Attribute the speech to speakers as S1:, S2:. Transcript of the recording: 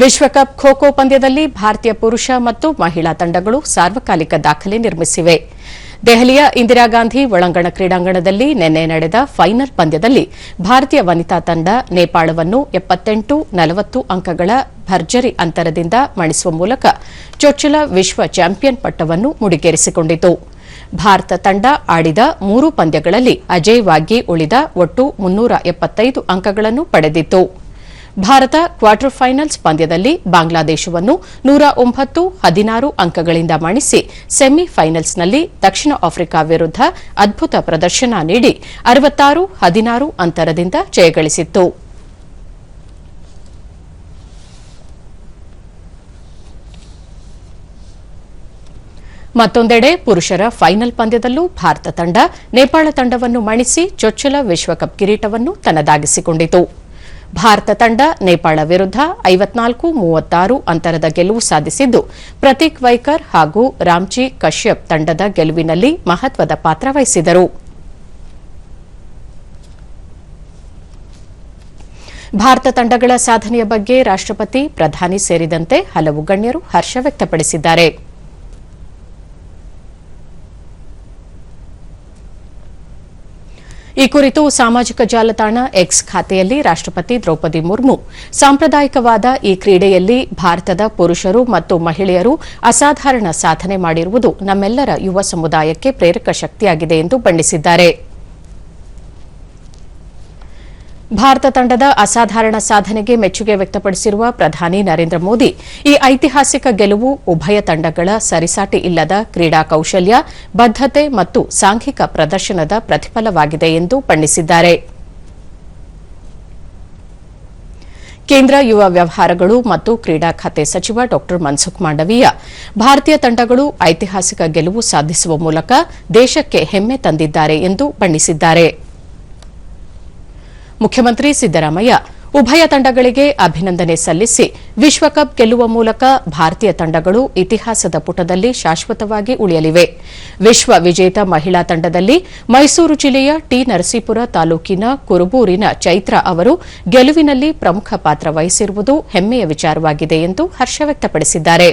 S1: ವಿಶ್ವಕಪ್ ಖೋಖೋ ಪಂದ್ಯದಲ್ಲಿ ಭಾರತೀಯ ಪುರುಷ ಮತ್ತು ಮಹಿಳಾ ತಂಡಗಳು ಸಾರ್ವಕಾಲಿಕ ದಾಖಲೆ ನಿರ್ಮಿಸಿವೆ. ದೆಹಲಿಯ ಇಂದಿರಾಗಾಂಧಿ ಒಳಾಂಗಣ ಕ್ರೀಡಾಂಗಣದಲ್ಲಿ ನಿನ್ನೆ ನಡೆದ ಫೈನಲ್ ಪಂದ್ಯದಲ್ಲಿ ಭಾರತೀಯ ವನಿತಾ ತಂಡ ನೇಪಾಳವನ್ನು ಎಪ್ಪತ್ತೆಂಟು ನಲವತ್ತು ಅಂಕಗಳ ಭರ್ಜರಿ ಅಂತರದಿಂದ ಮಣಿಸುವ ಮೂಲಕ ಚೊಚ್ಚಲ ವಿಶ್ವ ಚಾಂಪಿಯನ್ ಪಟ್ಟವನ್ನು ಮುಡಿಗೇರಿಸಿಕೊಂಡಿತು. ಭಾರತ ತಂಡ ಆಡಿದ ಮೂರು ಪಂದ್ಯಗಳಲ್ಲಿ ಅಜೇಯವಾಗಿ ಉಳಿದ ಒಟ್ಟು ಮುನ್ನೂರ ಎಪ್ಪತ್ತೈದು ಅಂಕಗಳನ್ನು ಪಡೆದಿತ್ತು. ಭಾರತ ಕ್ವಾರ್ಟರ್ ಫೈನಲ್ಸ್ ಪಂದ್ಯದಲ್ಲಿ ಬಾಂಗ್ಲಾದೇಶವನ್ನು ನೂರ ಒಂಬತ್ತು, ಹದಿನಾರು ಅಂಕಗಳಿಂದ ಮಣಿಸಿ ಸೆಮಿಫೈನಲ್ಸ್ನಲ್ಲಿ ದಕ್ಷಿಣ ಆಫ್ರಿಕಾ ವಿರುದ್ಧ ಅದ್ಭುತ ಪ್ರದರ್ಶನ ನೀಡಿ ಅರವತ್ತಾರು, ಹದಿನಾರು ಅಂತರದಿಂದ ಜಯಗಳಿಸಿತ್ತು. ಮತ್ತೊಂದೆಡೆ ಪುರುಷರ ಫೈನಲ್ ಪಂದ್ಯದಲ್ಲೂ ಭಾರತ ತಂಡ ನೇಪಾಳ ತಂಡವನ್ನು ಮಣಿಸಿ ಚೊಚ್ಚಲ ವಿಶ್ವಕಪ್ ಕಿರೀಟವನ್ನು ತನ್ನದಾಗಿಸಿಕೊಂಡಿತು. ಭಾರತ ತಂಡ ನೇಪಾಳ ವಿರುದ್ಧ ಐವತ್ನಾಲ್ಕು ಮೂವತ್ತಾರು ಅಂತರದ ಗೆಲುವು ಸಾಧಿಸಿದ್ದು, ಪ್ರತೀಕ್ ವೈಕರ್ ಹಾಗೂ ರಾಮ್ಜಿ ಕಶ್ಯಪ್ ತಂಡದ ಗೆಲುವಿನಲ್ಲಿ ಮಹತ್ವದ ಪಾತ್ರ ವಹಿಸಿದರು. ಭಾರತ ತಂಡಗಳ ಸಾಧನೆಯ ಬಗ್ಗೆ ರಾಷ್ಟಪತಿ ಪ್ರಧಾನಿ ಸೇರಿದಂತೆ ಹಲವು ಗಣ್ಯರು ಹರ್ಷ ವ್ಯಕ್ತಪಡಿಸಿದ್ದಾರೆ. ಈ ಕುರಿತು ಸಾಮಾಜಿಕ ಜಾಲತಾಣ ಎಕ್ಸ್ ಖಾತೆಯಲ್ಲಿ ರಾಷ್ಟಪತಿ ದ್ರೌಪದಿ ಮುರ್ಮು, ಸಾಂಪ್ರದಾಯಿಕವಾದ ಈ ಕ್ರೀಡೆಯಲ್ಲಿ ಭಾರತದ ಪುರುಷರು ಮತ್ತು ಮಹಿಳೆಯರು ಅಸಾಧಾರಣ ಸಾಧನೆ ಮಾಡಿರುವುದು ನಮ್ಮೆಲ್ಲರ ಯುವ ಸಮುದಾಯಕ್ಕೆ ಪ್ರೇರಕ ಶಕ್ತಿಯಾಗಿದೆ ಎಂದು ಬಣ್ಣಿಸಿದ್ದಾರೆ. ಭಾರತ ತಂಡದ ಅಸಾಧಾರಣ ಸಾಧನೆಗೆ ಮೆಚ್ಚುಗೆ ವ್ಯಕ್ತಪಡಿಸಿರುವ ಪ್ರಧಾನಿ ನರೇಂದ್ರ ಮೋದಿ, ಈ ಐತಿಹಾಸಿಕ ಗೆಲುವು ಉಭಯ ತಂಡಗಳ ಸರಿಸಾಟಿ ಇಲ್ಲದ ಕ್ರೀಡಾ ಕೌಶಲ್ಯ ಬದ್ದತೆ ಮತ್ತು ಸಾಂಘಿಕ ಪ್ರದರ್ಶನದ ಪ್ರತಿಫಲವಾಗಿದೆ ಎಂದು ಬಣ್ಣಿಸಿದ್ದಾರೆ. ಕೇಂದ್ರ ಯುವ ವ್ಯವಹಾರಗಳು ಮತ್ತು ಕ್ರೀಡಾ ಖಾತೆ ಸಚಿವ ಡಾ ಮನ್ಸುಖ್ ಮಾಂಡವೀಯ, ಭಾರತೀಯ ತಂಡಗಳು ಐತಿಹಾಸಿಕ ಗೆಲುವು ಸಾಧಿಸುವ ಮೂಲಕ ದೇಶಕ್ಕೆ ಹೆಮ್ಮೆ ತಂದಿದ್ದಾರೆ ಎಂದು ಬಣ್ಣಿಸಿದ್ದಾರೆ. ಮುಖ್ಯಮಂತ್ರಿ ಸಿದ್ದರಾಮಯ್ಯ. ಉಭಯ ತಂಡಗಳಿಗೆ ಅಭಿನಂದನೆ ಸಲ್ಲಿಸಿ ವಿಶ್ವಕಪ್ ಗೆಲ್ಲುವ ಮೂಲಕ ಭಾರತೀಯ ತಂಡಗಳು ಇತಿಹಾಸದ ಪುಟದಲ್ಲಿ ಶಾಶ್ವತವಾಗಿ ಉಳಿಯಲಿವೆ. ವಿಶ್ವ ವಿಜೇತ ಮಹಿಳಾ ತಂಡದಲ್ಲಿ ಮೈಸೂರು ಜಿಲ್ಲೆಯ ಟಿ ನರಸೀಪುರ ತಾಲೂಕಿನ ಕುರುಬೂರಿನ ಚೈತ್ರ ಅವರು ಗೆಲುವಿನಲ್ಲಿ ಪ್ರಮುಖ ಪಾತ್ರ ವಹಿಸಿರುವುದು ಹೆಮ್ಮೆಯ ವಿಚಾರವಾಗಿದೆ ಎಂದು ಹರ್ಷ ವ್ಯಕ್ತಪಡಿಸಿದ್ದಾರೆ.